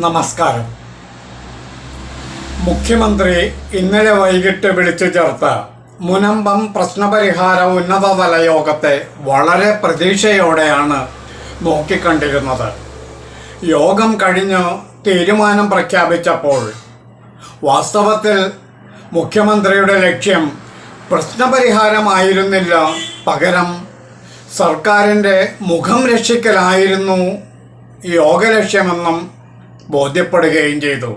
നമസ്കാരം. മുഖ്യമന്ത്രി ഇന്നലെ വൈകിട്ട് വിളിച്ചു ചേർത്ത മുനമ്പം പ്രശ്നപരിഹാര ഉന്നതതല യോഗത്തെ വളരെ പ്രതീക്ഷയോടെയാണ് നോക്കിക്കണ്ടിരുന്നത്. യോഗം കഴിഞ്ഞ് തീരുമാനം പ്രഖ്യാപിച്ചപ്പോൾ വാസ്തവത്തിൽ മുഖ്യമന്ത്രിയുടെ ലക്ഷ്യം പ്രശ്നപരിഹാരമായിരുന്നില്ല. പകരം സർക്കാരിന്റെ മുഖം രക്ഷിക്കലായിരുന്നു യോഗ ലക്ഷ്യമെന്നും ബോധ്യപ്പെടുകയും ചെയ്തു.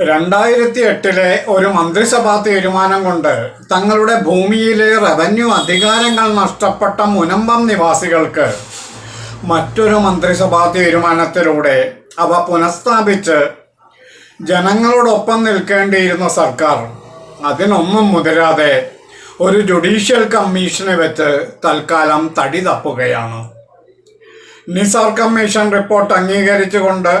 രണ്ടായിരത്തി എട്ടിലെ ഒരു മന്ത്രിസഭാ തീരുമാനം കൊണ്ട് തങ്ങളുടെ ഭൂമിയിലെ റവന്യൂ അധികാരങ്ങൾ നഷ്ടപ്പെട്ട മുനമ്പം നിവാസികൾക്ക് മറ്റൊരു മന്ത്രിസഭാ തീരുമാനത്തിലൂടെ അവ പുനഃസ്ഥാപിച്ച് ജനങ്ങളോടൊപ്പം നിൽക്കേണ്ടിയിരുന്ന സർക്കാർ അതിനൊന്നും മുതിരാതെ ഒരു ജുഡീഷ്യൽ കമ്മീഷനെ വെച്ച് തൽക്കാലം തടി തപ്പുകയാണ്. നിസാർ കമ്മീഷൻ റിപ്പോർട്ട് അംഗീകരിച്ചുകൊണ്ട്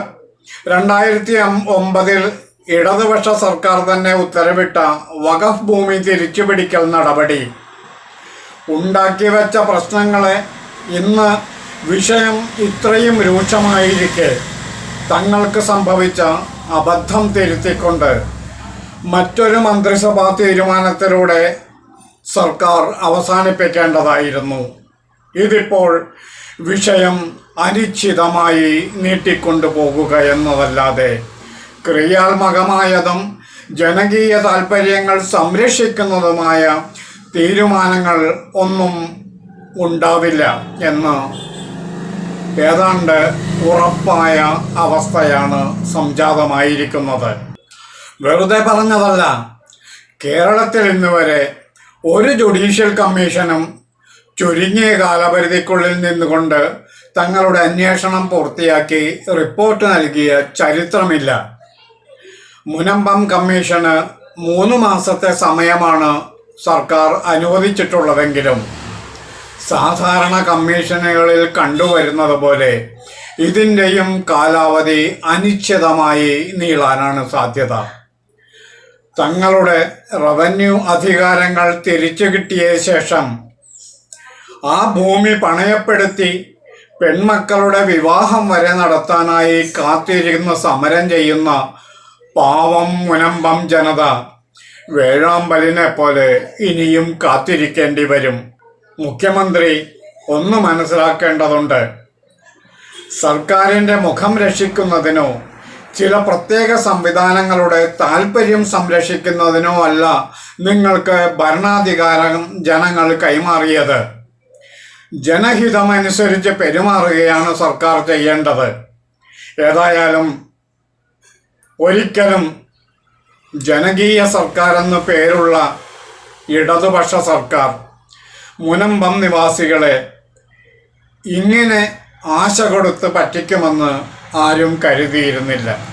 രണ്ടായിരത്തി ഒമ്പതിൽ ഇടതുപക്ഷ സർക്കാർ തന്നെ ഉത്തരവിട്ട വഖഫ് ഭൂമി തിരിച്ചുപിടിക്കൽ നടപടി. ഉണ്ടാക്കി വെച്ച പ്രശ്നങ്ങളെ ഇന്ന് വിഷയം ഇത്രയും രൂക്ഷമായിരിക്കെ. തങ്ങൾക്ക് സംഭവിച്ച അബദ്ധം തിരുത്തിക്കൊണ്ട് മറ്റൊരു മന്ത്രിസഭാ തീരുമാനത്തിലൂടെ സർക്കാർ അവസാനിപ്പിക്കേണ്ടതായിരുന്നു. ഇതിപ്പോൾ വിഷയം അനിശ്ചിതമായി നീട്ടിക്കൊണ്ടുപോകുക എന്നതല്ലാതെ ക്രിയാത്മകമായതും ജനകീയ താൽപ്പര്യങ്ങൾ സംരക്ഷിക്കുന്നതുമായ തീരുമാനങ്ങൾ ഒന്നും ഉണ്ടാവില്ല എന്ന് ഏതാണ്ട് ഉറപ്പായ അവസ്ഥയാണ് സംജാതമായിരിക്കുന്നത്. വെറുതെ പറഞ്ഞതല്ല കേരളത്തിൽ ഇന്നുവരെ ഒരു ജുഡീഷ്യൽ കമ്മീഷനും ചുരുങ്ങിയ കാലപരിധിക്കുള്ളിൽ നിന്നുകൊണ്ട് തങ്ങളുടെ അന്വേഷണം പൂർത്തിയാക്കി റിപ്പോർട്ട് നൽകിയ ചരിത്രമില്ല. മുനമ്പം കമ്മീഷന് മൂന്ന് മാസത്തെ സമയമാണ് സർക്കാർ അനുവദിച്ചിട്ടുള്ളതെങ്കിലും സാധാരണ കമ്മീഷനുകളിൽ കണ്ടുവരുന്നത് പോലെ ഇതിന്റെയും കാലാവധി അനിശ്ചിതമായി നീളാനാണ് സാധ്യത. തങ്ങളുടെ റവന്യൂ അധികാരങ്ങൾ തിരിച്ചു കിട്ടിയ ശേഷം ആ ഭൂമി പണയപ്പെടുത്തി പെൺമക്കളുടെ വിവാഹം വരെ നടത്താനായി കാത്തിരിക്കുന്ന സമരം ചെയ്യുന്ന പാവം മുനമ്പം ജനത വേഴാമ്പലിനെ പോലെ ഇനിയും കാത്തിരിക്കേണ്ടി വരും. മുഖ്യമന്ത്രി ഒന്ന് മനസ്സിലാക്കേണ്ടതുണ്ട്. സർക്കാരിന്റെ മുഖം രക്ഷിക്കുന്നതിനോ ചില പ്രത്യേക സംവിധാനങ്ങളുടെ താല്പര്യം സംരക്ഷിക്കുന്നതിനോ അല്ല നിങ്ങൾക്ക് ഭരണാധികാരം ജനങ്ങൾ കൈമാറിയത്. ജനഹിതമനുസരിച്ച് പെരുമാറുകയാണ് സർക്കാർ ചെയ്യേണ്ടത്. ഏതായാലും ഒരിക്കലും ജനകീയ സർക്കാർ എന്ന പേരുള്ള ഇടതുപക്ഷ സർക്കാർ മുനമ്പം നിവാസികളെ ഇങ്ങനെ ആശ കൊടുത്ത് പറ്റിക്കുമെന്ന് ആരും കരുതിയിരുന്നില്ല.